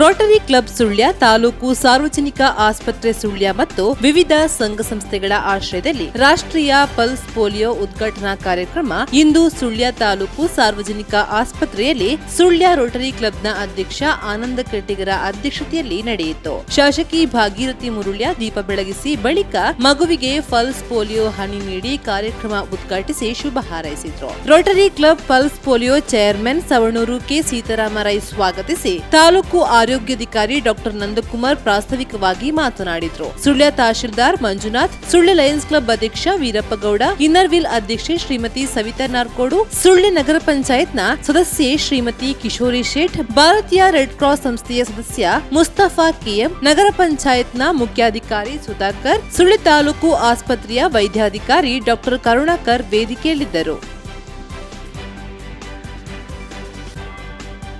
Rotary club Sullia, taluk ಸಾರ್ವಜನಿಕ ಆಸ್ಪತ್ರೆ ಸುಳ್ಯ ಮತ್ತು ವಿವಿಧ ಸಂಘ ಸಂಸ್ಥೆಗಳ ಆಶ್ರಯದಲ್ಲಿ ರಾಷ್ಟ್ರೀಯ ಪಲ್ಸ್ ಪೋಲಿಯೋ ಉದ್ಘಾಟನಾ ಕಾರ್ಯಕ್ರಮ ಇಂದು ಸುಳ್ಯ ತಾಲೂಕು ಸಾರ್ವಜನಿಕ ಆಸ್ಪತ್ರೆಯಲ್ಲಿ ಸುಳ್ಯ ರೋಟರಿ ಕ್ಲಬ್ನ ಅಧ್ಯಕ್ಷ ಆನಂದ ಕೆಟ್ಟಿಗರ ಅಧ್ಯಕ್ಷತೆಯಲ್ಲಿ ನಡೆಯಿತು. ಶಾಸಕಿ ಭಾಗೀರಥಿ ಮುರುಳ್ಯ ದೀಪ ಬೆಳಗಿಸಿ ಬಳಿಕ ಮಗುವಿಗೆ ಪಲ್ಸ್ ಪೋಲಿಯೋ ಹನಿ ನೀಡಿ ಕಾರ್ಯಕ್ರಮ ಉದ್ಘಾಟಿಸಿ ಶುಭ ಹಾರೈಸಿದ್ರು. Rotary club pulse polio chairman Savanur K Sitarama Rai ಸ್ವಾಗತಿಸಿ ತಾಲೂಕು ಆರೋಗ್ಯಾಧಿಕಾರಿ ಡಾಕ್ಟರ್ ನಂದಕುಮಾರ್ ಪ್ರಾಸ್ತಾವಿಕವಾಗಿ ಮಾತನಾಡಿದರು. ಸುಳ್ಯ ತಹಶೀಲ್ದಾರ್ ಮಂಜುನಾಥ್, ಸುಳ್ಯ ಲಯನ್ಸ್ ಕ್ಲಬ್ ಅಧ್ಯಕ್ಷ ವೀರಪ್ಪಗೌಡ, ಇನ್ನರ್ವಿಲ್ ಅಧ್ಯಕ್ಷೆ ಶ್ರೀಮತಿ ಸವಿತಾ ನಾರ್ಕೋಡು, ಸುಳ್ಯ ನಗರ ಪಂಚಾಯತ್ನ ಸದಸ್ಯೆ ಶ್ರೀಮತಿ ಕಿಶೋರಿ ಶೇಠ್ ಭಾರತೀಯ ರೆಡ್ ಕ್ರಾಸ್ ಸಂಸ್ಥೆಯ ಸದಸ್ಯ ಮುಸ್ತಫಾ ಕೆಎಂ, ನಗರ ಪಂಚಾಯತ್ನ ಮುಖ್ಯಾಧಿಕಾರಿ ಸುಧಾಕರ್, ಸುಳ್ಯ ತಾಲೂಕು ಆಸ್ಪತ್ರೆಯ ವೈದ್ಯಾಧಿಕಾರಿ ಡಾಕ್ಟರ್ ಕರುಣಾಕರ್ ವೇದಿಕೆಯಲ್ಲಿದ್ದರು.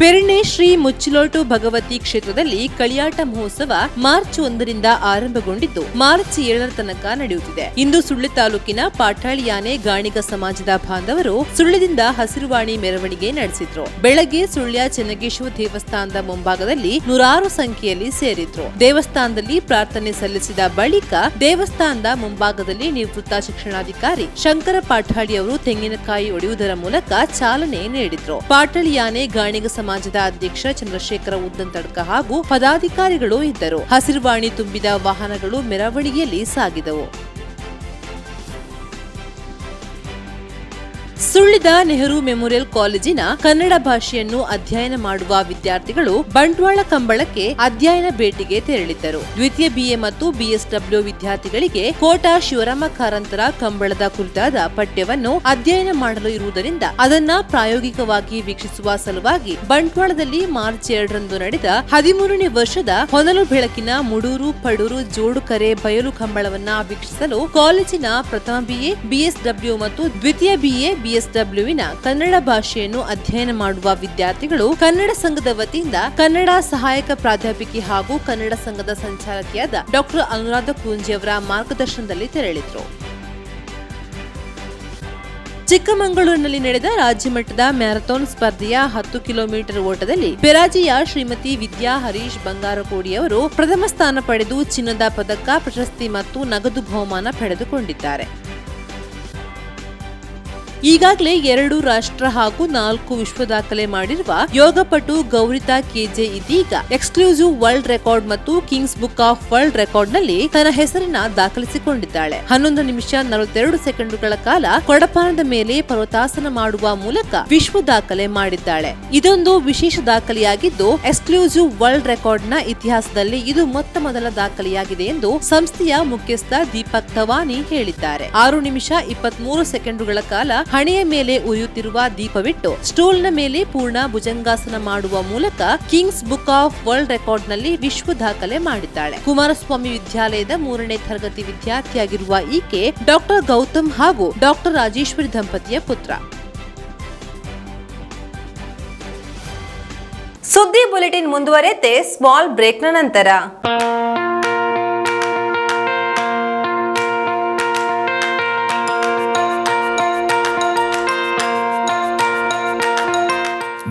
ಪೆರ್ಣೆ ಶ್ರೀ ಮುಚ್ಚಿಲೋಟು ಭಗವತಿ ಕ್ಷೇತ್ರದಲ್ಲಿ ಕಳಿಯಾಟ ಮಹೋತ್ಸವ ಮಾರ್ಚ್ ಒಂದರಿಂದ ಆರಂಭಗೊಂಡಿದ್ದು, ಮಾರ್ಚ್ ಏಳರ ತನಕ ನಡೆಯುತ್ತಿದೆ. ಇಂದು ಸುಳ್ಳಿ ತಾಲೂಕಿನ ಪಾಠಾಳಿಯಾನೆ ಗಾಣಿಗ ಸಮಾಜದ ಬಾಂಧವರು ಸುಳ್ಳದಿಂದ ಹಸಿರುವಾಣಿ ಮೆರವಣಿಗೆ ನಡೆಸಿದ್ರು. ಬೆಳಗ್ಗೆ ಸುಳ್ಯ ಚೆನ್ನಗೇಶ್ವರ ದೇವಸ್ಥಾನದ ಮುಂಭಾಗದಲ್ಲಿ ನೂರಾರು ಸಂಖ್ಯೆಯಲ್ಲಿ ಸೇರಿದ್ರು. ದೇವಸ್ಥಾನದಲ್ಲಿ ಪ್ರಾರ್ಥನೆ ಸಲ್ಲಿಸಿದ ಬಳಿಕ ದೇವಸ್ಥಾನದ ಮುಂಭಾಗದಲ್ಲಿ ನಿವೃತ್ತ ಶಿಕ್ಷಣಾಧಿಕಾರಿ ಶಂಕರ ಪಾಠಾಳಿ ಅವರು ತೆಂಗಿನಕಾಯಿ ಒಡೆಯುವುದರ ಮೂಲಕ ಚಾಲನೆ ನೀಡಿದ್ರು. ಪಾಠಾಳಿಯಾನೆ ಗಾಣಿಗ ಸಮಾಜದ ಅಧ್ಯಕ್ಷ ಚಂದ್ರಶೇಖರ ಉದ್ದಂತಡ್ಕ ಹಾಗೂ ಪದಾಧಿಕಾರಿಗಳು ಇದ್ದರು. ಹಸಿರುವಾಣಿ ತುಂಬಿದ ವಾಹನಗಳು ಮೆರವಣಿಗೆಯಲ್ಲಿ ಸಾಗಿದವು. ಸುಳ್ಳಿದ ನೆಹರು ಮೆಮೋರಿಯಲ್ ಕಾಲೇಜಿನ ಕನ್ನಡ ಭಾಷೆಯನ್ನು ಅಧ್ಯಯನ ಮಾಡುವ ವಿದ್ಯಾರ್ಥಿಗಳು ಬಂಟ್ವಾಳ ಕಂಬಳಕ್ಕೆ ಅಧ್ಯಯನ ಭೇಟಿಗೆ ತೆರಳಿದ್ದರು. ದ್ವಿತೀಯ ಬಿಎ ಮತ್ತು ಬಿಎಸ್ಡಬ್ಲ್ಯೂ ವಿದ್ಯಾರ್ಥಿಗಳಿಗೆ ಕೋಟಾ ಶಿವರಾಮ ಕಾರಂತರ ಕಂಬಳದ ಕುರಿತಾದ ಪಠ್ಯವನ್ನು ಅಧ್ಯಯನ ಮಾಡಲು ಇರುವುದರಿಂದ ಅದನ್ನ ಪ್ರಾಯೋಗಿಕವಾಗಿ ವೀಕ್ಷಿಸುವ ಸಲುವಾಗಿ ಬಂಟ್ವಾಳದಲ್ಲಿ ಮಾರ್ಚ್ ಎರಡರಂದು ನಡೆದ ಹದಿಮೂರನೇ ವರ್ಷದ ಹೊನಲು ಬೆಳಕಿನ ಮುಡೂರು ಪಡೂರು ಜೋಡುಕರೆ ಬಯಲು ಕಂಬಳವನ್ನ ವೀಕ್ಷಿಸಲು ಕಾಲೇಜಿನ ಪ್ರಥಮ ಬಿಎ ಬಿಎಸ್ಡಬ್ಲ್ಯೂ ಮತ್ತು ದ್ವಿತೀಯ ಬಿಎ ಬಿಎಸ್ಡಬ್ಲ್ಯೂವಿನ ಕನ್ನಡ ಭಾಷೆಯನ್ನು ಅಧ್ಯಯನ ಮಾಡುವ ವಿದ್ಯಾರ್ಥಿಗಳು ಕನ್ನಡ ಸಂಘದ ವತಿಯಿಂದ ಕನ್ನಡ ಸಹಾಯಕ ಪ್ರಾಧ್ಯಾಪಕಿ ಹಾಗೂ ಕನ್ನಡ ಸಂಘದ ಸಂಚಾಲಕಿಯಾದ ಡಾಕ್ಟರ್ ಅನುರಾಧ ಕುಂಜಿಯವರ ಮಾರ್ಗದರ್ಶನದಲ್ಲಿ ತೆರಳಿದರು. ಚಿಕ್ಕಮಗಳೂರಿನಲ್ಲಿ ನಡೆದ ರಾಜ್ಯಮಟ್ಟದ ಮ್ಯಾರಥಾನ್ ಸ್ಪರ್ಧೆಯ ಹತ್ತು ಕಿಲೋಮೀಟರ್ ಓಟದಲ್ಲಿ ಪೆರಾಜಿಯ ಶ್ರೀಮತಿ ವಿದ್ಯಾ ಹರೀಶ್ ಬಂಗಾರಕೋಡಿಯವರು ಪ್ರಥಮ ಸ್ಥಾನ ಪಡೆದು ಚಿನ್ನದ ಪದಕ, ಪ್ರಶಸ್ತಿ ಮತ್ತು ನಗದು ಬಹುಮಾನ ಪಡೆದುಕೊಂಡಿದ್ದಾರೆ. ಈಗಾಗಲೇ ಎರಡು ರಾಷ್ಟ್ರ ಹಾಗೂ ನಾಲ್ಕು ವಿಶ್ವ ದಾಖಲೆ ಮಾಡಿರುವ ಯೋಗಪಟು ಗೌರಿತಾ ಕೆಜೆ ಇದೀಗ ಎಕ್ಸ್ಕ್ಲೂಸಿವ್ ವರ್ಲ್ಡ್ ರೆಕಾರ್ಡ್ ಮತ್ತು ಕಿಂಗ್ಸ್ ಬುಕ್ ಆಫ್ ವರ್ಲ್ಡ್ ರೆಕಾರ್ಡ್ನಲ್ಲಿ ತನ್ನ ಹೆಸರಿನ ದಾಖಲಿಸಿಕೊಂಡಿದ್ದಾಳೆ. ಹನ್ನೊಂದು ನಿಮಿಷ ನಲವತ್ತೆರಡು ಸೆಕೆಂಡುಗಳ ಕಾಲ ಕೊಡಪಾನದ ಮೇಲೆ ಪರ್ವತಾಸನ ಮಾಡುವ ಮೂಲಕ ವಿಶ್ವ ದಾಖಲೆ ಮಾಡಿದ್ದಾಳೆ. ಇದೊಂದು ವಿಶೇಷ ದಾಖಲೆಯಾಗಿದ್ದು, ಎಕ್ಸ್ಕ್ಲೂಸಿವ್ ವರ್ಲ್ಡ್ ರೆಕಾರ್ಡ್ನ ಇತಿಹಾಸದಲ್ಲಿ ಇದು ಮೊತ್ತ ಮೊದಲ ದಾಖಲೆಯಾಗಿದೆ ಎಂದು ಸಂಸ್ಥೆಯ ಮುಖ್ಯಸ್ಥ ದೀಪಕ್ ಧವಾನಿ ಹೇಳಿದ್ದಾರೆ. ಆರು ನಿಮಿಷ ಇಪ್ಪತ್ಮೂರು ಸೆಕೆಂಡುಗಳ ಕಾಲ ಹಣೆಯ ಮೇಲೆ ಉರಿಯುತ್ತಿರುವ ದೀಪವಿಟ್ಟು ಸ್ಟೂಲ್ನ ಮೇಲೆ ಪೂರ್ಣ ಭುಜಂಗಾಸನ ಮಾಡುವ ಮೂಲಕ ಕಿಂಗ್ಸ್ ಬುಕ್ ಆಫ್ ವರ್ಲ್ಡ್ ರೆಕಾರ್ಡ್ನಲ್ಲಿ ವಿಶ್ವ ದಾಖಲೆ ಮಾಡಿದ್ದಾಳೆ. ಕುಮಾರಸ್ವಾಮಿ ವಿದ್ಯಾಲಯದ ಮೂರನೇ ತರಗತಿ ವಿದ್ಯಾರ್ಥಿಯಾಗಿರುವ ಈಕೆ ಡಾಕ್ಟರ್ ಗೌತಮ್ ಹಾಗೂ ಡಾಕ್ಟರ್ ರಾಜೇಶ್ವರಿ ದಂಪತಿಯ ಪುತ್ರ. ಸುದ್ದಿ ಬುಲೆಟಿನ್ ಮುಂದುವರೆಯುತ್ತೆ. ಸ್ಮಾಲ್ ಬ್ರೇಕ್ನ ನಂತರ.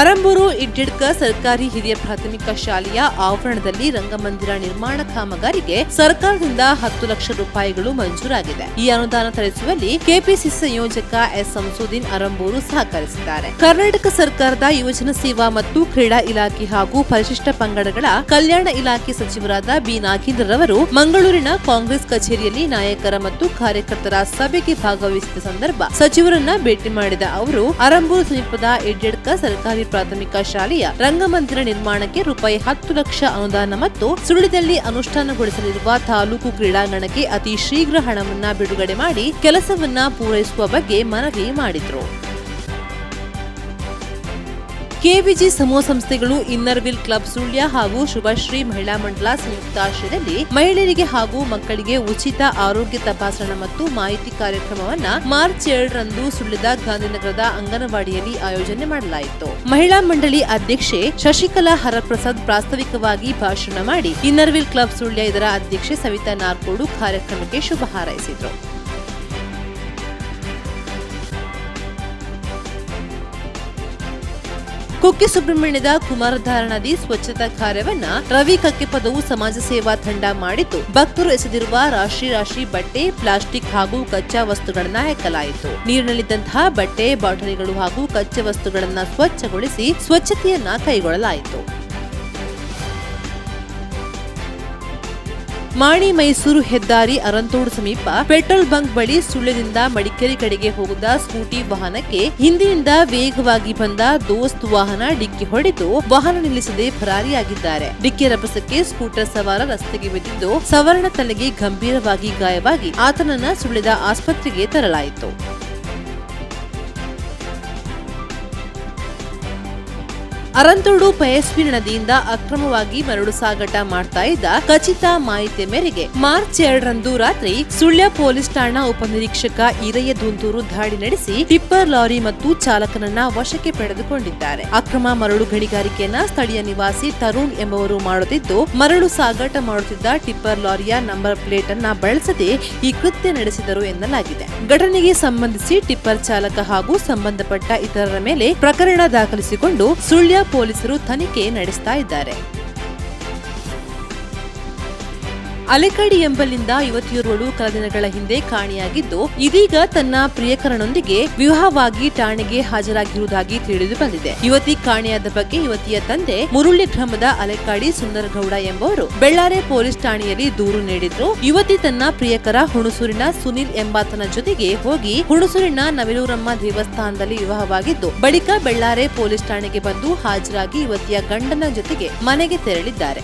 ಅರಂಬೂರು, ಇಡ್ಡಿಡ್ಕ ಸರ್ಕಾರಿ ಹಿರಿಯ ಪ್ರಾಥಮಿಕ ಶಾಲೆಯ ಆವರಣದಲ್ಲಿ ರಂಗಮಂದಿರ ನಿರ್ಮಾಣ ಕಾಮಗಾರಿಗೆ ಸರ್ಕಾರದಿಂದ ಹತ್ತು ಲಕ್ಷ ರೂಪಾಯಿಗಳು ಮಂಜೂರಾಗಿದೆ. ಈ ಅನುದಾನ ತರಿಸುವಲ್ಲಿ ಕೆಪಿಸಿಸಿ ಸಂಯೋಜಕ ಎಸ್ ಸಂಸೂದಿನ್ ಅರಂಬೂರು ಸಹಕರಿಸಿದ್ದಾರೆ. ಕರ್ನಾಟಕ ಸರ್ಕಾರದ ಯುವಜನ ಸೇವಾ ಮತ್ತು ಕ್ರೀಡಾ ಇಲಾಖೆ ಹಾಗೂ ಪರಿಶಿಷ್ಟ ಪಂಗಡಗಳ ಕಲ್ಯಾಣ ಇಲಾಖೆ ಸಚಿವರಾದ ಬಿ. ನಾಗೇಂದ್ರರವರು ಮಂಗಳೂರಿನ ಕಾಂಗ್ರೆಸ್ ಕಚೇರಿಯಲ್ಲಿ ನಾಯಕರ ಮತ್ತು ಕಾರ್ಯಕರ್ತರ ಸಭೆಗೆ ಭಾಗವಹಿಸಿದ ಸಂದರ್ಭ ಸಚಿವರನ್ನ ಭೇಟಿ ಮಾಡಿದ ಅವರು, ಅರಂಬೂರು ಸಮೀಪದ ಎಡ್ಯಡ್ಕ ಸರ್ಕಾರಿ ಪ್ರಾಥಮಿಕ ಶಾಲೆಯ ರಂಗಮಂದಿರ ನಿರ್ಮಾಣಕ್ಕೆ ರೂಪಾಯಿ ಹತ್ತು ಲಕ್ಷ ಅನುದಾನ ಮತ್ತು ಸುಳ್ಳಿದಲ್ಲಿ ಅನುಷ್ಠಾನಗೊಳಿಸಲಿರುವ ತಾಲೂಕು ಕ್ರೀಡಾಂಗಣಕ್ಕೆ ಅತಿ ಶೀಘ್ರ ಹಣವನ್ನ ಬಿಡುಗಡೆ ಮಾಡಿ ಕೆಲಸವನ್ನ ಪೂರೈಸುವ ಬಗ್ಗೆ ಮನವಿ ಮಾಡಿದ್ರು. ಕೆವಿಜಿ ಸಮೂಹ ಸಂಸ್ಥೆಗಳು ಇನ್ನರ್ವಿಲ್ ಕ್ಲಬ್ ಸುಳ್ಯ ಹಾಗೂ ಶುಭಶ್ರೀ ಮಹಿಳಾ ಮಂಡಲ ಸಂಯುಕ್ತಾಶ್ರಯದಲ್ಲಿ ಮಹಿಳೆಯರಿಗೆ ಹಾಗೂ ಮಕ್ಕಳಿಗೆ ಉಚಿತ ಆರೋಗ್ಯ ತಪಾಸಣಾ ಮತ್ತು ಮಾಹಿತಿ ಕಾರ್ಯಕ್ರಮವನ್ನು ಮಾರ್ಚ್ ಎರಡರಂದು ಸುಳ್ಯದ ಗಾಂಧಿನಗರದ ಅಂಗನವಾಡಿಯಲ್ಲಿ ಆಯೋಜನೆ ಮಾಡಲಾಯಿತು. ಮಹಿಳಾ ಮಂಡಳಿ ಅಧ್ಯಕ್ಷೆ ಶಶಿಕಲಾ ಹರಪ್ರಸಾದ್ ಪ್ರಾಸ್ತಾವಿಕವಾಗಿ ಭಾಷಣ ಮಾಡಿ, ಇನ್ನರ್ವಿಲ್ ಕ್ಲಬ್ ಸುಳ್ಯ ಇದರ ಅಧ್ಯಕ್ಷೆ ಸವಿತಾ ನಾರ್ಕೋಡು ಕಾರ್ಯಕ್ರಮಕ್ಕೆ ಶುಭ ಹಾರೈಸಿದ್ರು. ಕುಕ್ಕೆ ಸುಬ್ರಹ್ಮಣ್ಯದ ಕುಮಾರಧಾರ ನದಿ ಸ್ವಚ್ಛತಾ ಕಾರ್ಯವನ್ನ ರವಿ ಕಕ್ಕೆಪದವು ಸಮಾಜ ಸೇವಾ ತಂಡ ಮಾಡಿದ್ದು, ಭಕ್ತರು ಎಸೆದಿರುವ ರಾಶಿ ರಾಶಿ ಬಟ್ಟೆ, ಪ್ಲಾಸ್ಟಿಕ್ ಹಾಗೂ ಕಚ್ಚಾ ವಸ್ತುಗಳನ್ನ ಹಾಕಲಾಯಿತು. ನೀರಿನಲ್ಲಿದ್ದಂತಹ ಬಟ್ಟೆ, ಬಾಟಲಿಗಳು ಹಾಗೂ ಕಚ್ಚಾ ವಸ್ತುಗಳನ್ನ ಸ್ವಚ್ಛಗೊಳಿಸಿ ಸ್ವಚ್ಛತೆಯನ್ನ ಕೈಗೊಳ್ಳಲಾಯಿತು. ಮಾಣಿ ಮೈಸೂರು ಹೆದ್ದಾರಿ ಅರಂತೋಡು ಸಮೀಪ ಪೆಟ್ರೋಲ್ ಬಂಕ್ ಬಳಿ ಸುಳ್ಳದಿಂದ ಮಡಿಕೇರಿ ಕಡೆಗೆ ಹೋಗಿದ್ದ ಸ್ಕೂಟಿ ವಾಹನಕ್ಕೆ ಹಿಂದಿನಿಂದ ವೇಗವಾಗಿ ಬಂದ ದೋಸ್ತ್ ವಾಹನ ಡಿಕ್ಕಿ ಹೊಡೆದು ವಾಹನ ನಿಲ್ಲಿಸದೆ ಫರಾರಿಯಾಗಿದ್ದಾರೆ ಡಿಕ್ಕಿ ರಭಸಕ್ಕೆ ಸ್ಕೂಟರ್ ಸವಾರ ರಸ್ತೆಗೆ ಬಿದ್ದಿದ್ದು ಸವರ್ಣ ತಲೆಗೆ ಗಂಭೀರವಾಗಿ ಗಾಯವಾಗಿ ಆತನನ್ನ ಸುಳ್ಳದ ಆಸ್ಪತ್ರೆಗೆ ತರಲಾಯಿತು. ಅರಂತೋಡು ಪಯಸ್ವಿ ನದಿಯಿಂದ ಅಕ್ರಮವಾಗಿ ಮರಳು ಸಾಗಾಟ ಮಾಡ್ತಾ ಇದ್ದ ಖಚಿತ ಮಾಹಿತಿ ಮೇರೆಗೆ ಮಾರ್ಚ್ ಎರಡರಂದು ರಾತ್ರಿ ಸುಳ್ಯ ಪೊಲೀಸ್ ಠಾಣಾ ಉಪನಿರೀಕ್ಷಕ ಈರಯ್ಯ ದುಂತೂರು ದಾಳಿ ನಡೆಸಿ ಟಿಪ್ಪರ್ ಲಾರಿ ಮತ್ತು ಚಾಲಕನನ್ನ ವಶಕ್ಕೆ ಪಡೆದುಕೊಂಡಿದ್ದಾರೆ. ಅಕ್ರಮ ಮರಳು ಗಣಿಗಾರಿಕೆಯನ್ನ ಸ್ಥಳೀಯ ನಿವಾಸಿ ತರುಣ್ ಎಂಬುವರು ಮಾಡುತ್ತಿದ್ದು, ಮರಳು ಸಾಗಾಟ ಮಾಡುತ್ತಿದ್ದ ಟಿಪ್ಪರ್ ಲಾರಿಯ ನಂಬರ್ ಪ್ಲೇಟ್ ಅನ್ನ ಬಳಸದೆ ಈ ಕೃತ್ಯ ನಡೆಸಿದರು ಎನ್ನಲಾಗಿದೆ. ಘಟನೆಗೆ ಸಂಬಂಧಿಸಿ ಟಿಪ್ಪರ್ ಚಾಲಕ ಹಾಗೂ ಸಂಬಂಧಪಟ್ಟ ಇತರರ ಮೇಲೆ ಪ್ರಕರಣ ದಾಖಲಿಸಿಕೊಂಡು ಸುಳ್ಯ ಪೊಲೀಸರು ತನಿಖೆ ನಡೆಸ್ತಾ ಇದ್ದಾರೆ. ಅಲೆಕಡಿ ಎಂಬಲ್ಲಿಂದ ಯುವತಿಯೋರ್ವಳು ಕೆಲ ದಿನಗಳ ಹಿಂದೆ ಕಾಣೆಯಾಗಿದ್ದು, ಇದೀಗ ತನ್ನ ಪ್ರಿಯಕರನೊಂದಿಗೆ ವಿವಾಹವಾಗಿ ಠಾಣೆಗೆ ಹಾಜರಾಗಿರುವುದಾಗಿ ತಿಳಿದು ಬಂದಿದೆ. ಯುವತಿ ಕಾಣೆಯಾದ ಬಗ್ಗೆ ಯುವತಿಯ ತಂದೆ ಮುರುಳಿ ಗ್ರಾಮದ ಅಲೆಕಾಡಿ ಸುಂದರಗೌಡ ಎಂಬುವರು ಬೆಳ್ಳಾರೆ ಪೊಲೀಸ್ ಠಾಣೆಯಲ್ಲಿ ದೂರು ನೀಡಿದ್ರು. ಯುವತಿ ತನ್ನ ಪ್ರಿಯಕರ ಹುಣಸೂರಿನ ಸುನಿಲ್ ಎಂಬಾತನ ಜೊತೆಗೆ ಹೋಗಿ ಹುಣಸೂರಿನ ನವಿಲೂರಮ್ಮ ದೇವಸ್ಥಾನದಲ್ಲಿ ವಿವಾಹವಾಗಿದ್ದು, ಬಳಿಕ ಬೆಳ್ಳಾರೆ ಪೊಲೀಸ್ ಠಾಣೆಗೆ ಬಂದು ಹಾಜರಾಗಿ ಯುವತಿಯ ಗಂಡನ ಜೊತೆಗೆ ಮನೆಗೆ ತೆರಳಿದ್ದಾರೆ.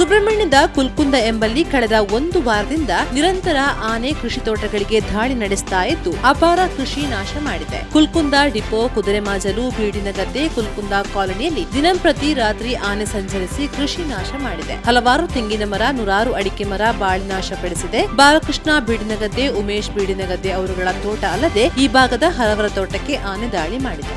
ಸುಬ್ರಹ್ಮಣ್ಯದ ಕುಲ್ಕುಂದ ಎಂಬಲ್ಲಿ ಕಳೆದ ಒಂದು ವಾರದಿಂದ ನಿರಂತರ ಆನೆ ಕೃಷಿ ತೋಟಗಳಿಗೆ ದಾಳಿ ನಡೆಸ್ತಾ ಇದ್ದು, ಅಪಾರ ಕೃಷಿ ನಾಶ ಮಾಡಿದೆ. ಕುಲ್ಕುಂದ ಡಿಪೋ ಕುದುರೆಮಾಜಲು ಬೀಡಿನಗದ್ದೆ ಕುಲ್ಕುಂದ ಕಾಲೋನಿಯಲ್ಲಿ ದಿನಂಪ್ರತಿ ರಾತ್ರಿ ಆನೆ ಸಂಚರಿಸಿ ಕೃಷಿ ನಾಶ ಮಾಡಿದೆ. ಹಲವಾರು ತೆಂಗಿನ ಮರ, ನೂರಾರು ಅಡಿಕೆ ಮರ ಬಾಳಿ ನಾಶಪಡಿಸಿದೆ. ಬಾಲಕೃಷ್ಣ ಬೀಡಿನಗದ್ದೆ ಉಮೇಶ್ ಬೀಡಿನ ಗದ್ದೆ ಅವರುಗಳ ತೋಟ ಅಲ್ಲದೆ ಈ ಭಾಗದ ಹಲವರ ತೋಟಕ್ಕೆ ಆನೆ ದಾಳಿ ಮಾಡಿದೆ.